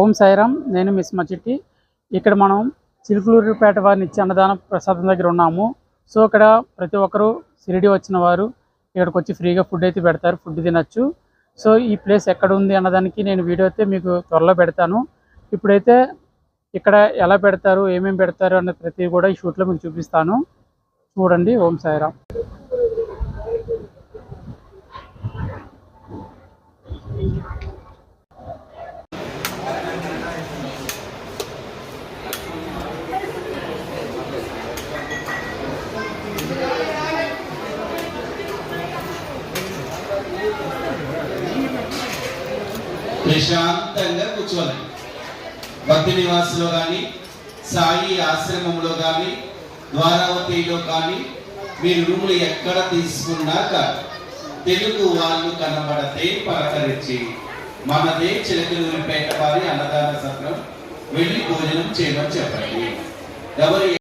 ఓం సాయిరామ్ నేను మిస్ మచిట్టి ఇక్కడ మనం చిలుకలూరుపేట వారిని ఇచ్చే అన్నదాన ప్రసాదం దగ్గర ఉన్నాము. సో ఇక్కడ ప్రతి ఒక్కరూ షిరిడి వచ్చిన వారు ఇక్కడికి వచ్చి ఫ్రీగా ఫుడ్ అయితే పెడతారు ఫుడ్ తినచ్చు. సో ఈ ప్లేస్ ఎక్కడ ఉంది అన్నదానికి నేను వీడియో అయితే మీకు త్వరలో పెడతాను. ఇప్పుడైతే ఇక్కడ ఎలా పెడతారు ఏమేమి పెడతారు అన్న ప్రతి కూడా ఈ షూట్లో మీకు చూపిస్తాను. చూడండి ఓం సాయిరామ్. ప్రశాంతంగా కూర్చోవాలి. భక్తి నివాసులో కానీ సాయి ఆశ్రమంలో కానీ ద్వారావతిలో కానీ మీరు రూములు ఎక్కడ తీసుకున్నాక తెలుగు వాళ్ళు కనబడితే పలకరించి మనదే చిలకలూరిపేట వారి అన్నదాన సత్రం వెళ్ళి భోజనం చేయమని చెప్పండి. ఎవరు